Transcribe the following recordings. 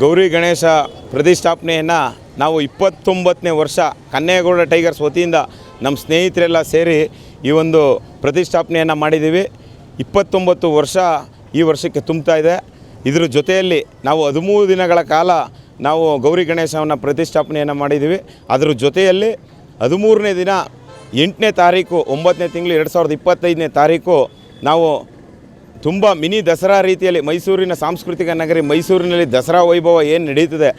ಗೌರಿ ಗಣೇಶ ಪ್ರತಿಷ್ಠಾಪನೆಯನ್ನು ನಾವು ಇಪ್ಪತ್ತೊಂಬತ್ತನೇ ವರ್ಷ ಕನ್ನೇಗೌಡ ಟೈಗರ್ಸ್ ವತಿಯಿಂದ ನಮ್ಮ ಸ್ನೇಹಿತರೆಲ್ಲ ಸೇರಿ ಈ ಒಂದು ಪ್ರತಿಷ್ಠಾಪನೆಯನ್ನು ಮಾಡಿದ್ದೀವಿ. ಇಪ್ಪತ್ತೊಂಬತ್ತು ವರ್ಷ ಈ ವರ್ಷಕ್ಕೆ ತುಂಬ್ತಾ ಇದೆ. ಇದರ ಜೊತೆಯಲ್ಲಿ ನಾವು ಹದಿಮೂರು ದಿನಗಳ ಕಾಲ ನಾವು ಗೌರಿ ಗಣೇಶವನ್ನು ಪ್ರತಿಷ್ಠಾಪನೆಯನ್ನು ಮಾಡಿದ್ದೀವಿ. ಅದರ ಜೊತೆಯಲ್ಲಿ ಹದಿಮೂರನೇ ದಿನ ಎಂಟನೇ ತಾರೀಕು, ಒಂಬತ್ತನೇ ತಿಂಗಳು, ಎರಡು ಸಾವಿರದ ಇಪ್ಪತ್ತೈದನೇ ತಾರೀಕು ನಾವು ತುಂಬ ಮಿನಿ ದಸರಾ ರೀತಿಯಲ್ಲಿ ಮೈಸೂರಿನ ಸಾಂಸ್ಕೃತಿಕ ನಗರಿ, ಮೈಸೂರಿನಲ್ಲಿ ದಸರಾ ವೈಭವ ಏನು ನಡೀತದೆ?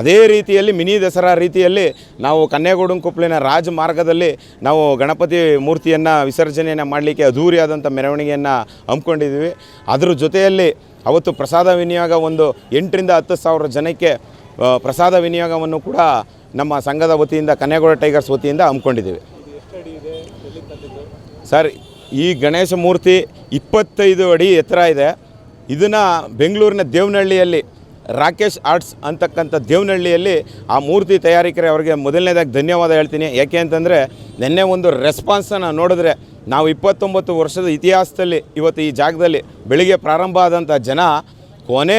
ಅದೇ ರೀತಿಯಲ್ಲಿ ಮಿನಿ ದಸರಾ ರೀತಿಯಲ್ಲಿ ನಾವು ಕನ್ಯಾಗುಡುಂಕೊಪ್ಪಲಿನ ರಾಜ ರಾಜಮಾರ್ಗದಲ್ಲಿ ನಾವು ಗಣಪತಿ ಮೂರ್ತಿಯನ್ನು ವಿಸರ್ಜನೆಯನ್ನು ಮಾಡಲಿಕ್ಕೆ ಅದೂರಿಯಾದಂಥ ಮೆರವಣಿಗೆಯನ್ನು ಹಮ್ಮಿಕೊಂಡಿದ್ದೀವಿ. ಅದ್ರ ಜೊತೆಯಲ್ಲಿ ಅವತ್ತು ಪ್ರಸಾದ ವಿನಿಯೋಗ ಒಂದು ಎಂಟರಿಂದ ಹತ್ತು ಸಾವಿರ ಜನಕ್ಕೆ ಪ್ರಸಾದ ವಿನಿಯೋಗವನ್ನು ಕೂಡ ನಮ್ಮ ಸಂಘದ ವತಿಯಿಂದ, ಕನ್ಯಾಗೋಡ ಟೈಗರ್ಸ್ ವತಿಯಿಂದ ಹಮ್ಮಿಕೊಂಡಿದ್ದೀವಿ. ಸರ್, ಈ ಗಣೇಶ ಮೂರ್ತಿ ಇಪ್ಪತ್ತೈದು ಅಡಿ ಎತ್ತರ ಇದೆ. ಇದನ್ನು ಬೆಂಗಳೂರಿನ ದೇವನಹಳ್ಳಿಯಲ್ಲಿ ರಾಕೇಶ್ ಆರ್ಟ್ಸ್ ಅಂತಕ್ಕಂಥ ದೇವನಹಳ್ಳಿಯಲ್ಲಿ ಆ ಮೂರ್ತಿ ತಯಾರಿಕರೇ ಅವರಿಗೆ ಮೊದಲನೇದಾಗಿ ಧನ್ಯವಾದ ಹೇಳ್ತೀನಿ. ಯಾಕೆ ಅಂತಂದರೆ ನಿನ್ನೆ ಒಂದು ರೆಸ್ಪಾನ್ಸನ್ನು ನೋಡಿದ್ರೆ ನಾವು ಇಪ್ಪತ್ತೊಂಬತ್ತು ವರ್ಷದ ಇತಿಹಾಸದಲ್ಲಿ ಇವತ್ತು ಈ ಜಾಗದಲ್ಲಿ ಬೆಳಿಗ್ಗೆ ಪ್ರಾರಂಭ ಆದಂಥ ಜನ, ಕೊನೆ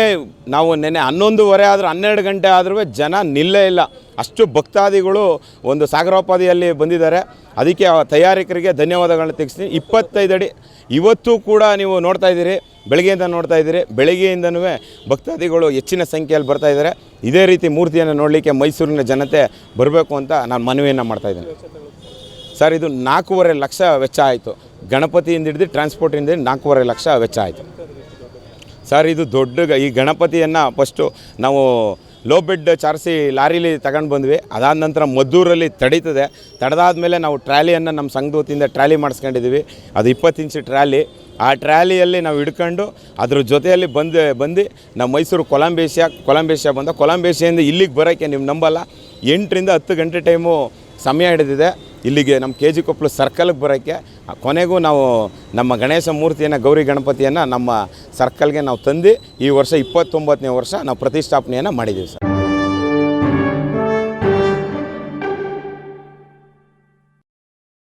ನಾವು ನೆನ್ನೆ ಹನ್ನೊಂದುವರೆ ಆದರೂ ಹನ್ನೆರಡು ಗಂಟೆ ಆದರೂ ಜನ ನಿಲ್ಲೇ ಇಲ್ಲ. ಅಷ್ಟು ಭಕ್ತಾದಿಗಳು ಒಂದು ಸಾಗರೋಪಾದಿಯಲ್ಲಿ ಬಂದಿದ್ದಾರೆ. ಅದಕ್ಕೆ ಆ ತಯಾರಿಕರಿಗೆ ಧನ್ಯವಾದಗಳನ್ನ ತಿಳಿಸ್ತೀನಿ. ಇಪ್ಪತ್ತೈದು ಅಡಿ, ಇವತ್ತು ಕೂಡ ನೀವು ನೋಡ್ತಾ ಇದ್ದೀರಿ, ಬೆಳಗ್ಗೆಯಿಂದ ನೋಡ್ತಾ ಇದ್ದೀರಿ, ಬೆಳಗ್ಗೆಯಿಂದನೂ ಭಕ್ತಾದಿಗಳು ಹೆಚ್ಚಿನ ಸಂಖ್ಯೆಯಲ್ಲಿ ಬರ್ತಾ ಇದ್ದಾರೆ. ಇದೇ ರೀತಿ ಮೂರ್ತಿಯನ್ನು ನೋಡಲಿಕ್ಕೆ ಮೈಸೂರಿನ ಜನತೆ ಬರಬೇಕು ಅಂತ ನಾನು ಮನವಿಯನ್ನು ಮಾಡ್ತಾ ಇದ್ದೀನಿ. ಸರ್, ಇದು ನಾಲ್ಕೂವರೆ ಲಕ್ಷ ವೆಚ್ಚ ಆಯಿತು. ಗಣಪತಿಯಿಂದ ಹಿಡಿದು ಟ್ರಾನ್ಸ್ಪೋರ್ಟಿಂದ ಹಿಡಿದು ನಾಲ್ಕೂವರೆ ಲಕ್ಷ ವೆಚ್ಚ ಆಯಿತು. ಸರ್, ಇದು ದೊಡ್ಡ ಈ ಗಣಪತಿಯನ್ನು ಫಸ್ಟು ನಾವು ಲೋ ಬೆಡ್ ಚಾರಿಸಿ ಲಾರಿಲಿ ತಗೊಂಡು ಬಂದ್ವಿ. ಅದಾದ ನಂತರ ಮದ್ದೂರಲ್ಲಿ ತಡೀತದೆ. ತಡೆದಾದ್ಮೇಲೆ ನಾವು ಟ್ರ್ಯಾಲಿಯನ್ನು ನಮ್ಮ ಸಂಘದ ವತಿಯಿಂದ ಟ್ರ್ಯಾಲಿ ಮಾಡಿಸ್ಕೊಂಡಿದ್ದೀವಿ ಅದು ಇಪ್ಪತ್ತು ಇಂಚು ಟ್ರ್ಯಾಲಿ ಆ ಟ್ರ್ಯಾಲಿಯಲ್ಲಿ ನಾವು ಹಿಡ್ಕೊಂಡು ಅದ್ರ ಜೊತೆಯಲ್ಲಿ ಬಂದು ಬಂದು ನಮ್ಮ ಮೈಸೂರು ಕೊಲಂಬೇಶಿಯಾ ಕೊಲಂಬೇಶಿಯಾ ಬಂದ. ಕೊಲಂಬೇಶಿಯಿಂದ ಇಲ್ಲಿಗೆ ಬರೋಕ್ಕೆ ನೀವು ನಂಬಲ್ಲ. ಎಂಟರಿಂದ ಹತ್ತು ಗಂಟೆ ಟೈಮು ಸಮಯ ಹಿಡಿದಿದೆ. ಇಲ್ಲಿಗೆ ನಮ್ಮ ಕೆ ಜಿ ಕೊಪ್ಪಳು ಸರ್ಕಲ್ಗೆ ಬರೋಕ್ಕೆ ಕೊನೆಗೂ ನಾವು ನಮ್ಮ ಗಣೇಶ ಮೂರ್ತಿಯನ್ನು, ಗೌರಿ ಗಣಪತಿಯನ್ನು ನಮ್ಮ ಸರ್ಕಲ್ಗೆ ನಾವು ತಂದು ಈ ವರ್ಷ ಇಪ್ಪತ್ತೊಂಬತ್ತನೇ ವರ್ಷ ನಾವು ಪ್ರತಿಷ್ಠಾಪನೆಯನ್ನು ಮಾಡಿದ್ದೀವಿ ಸರ್.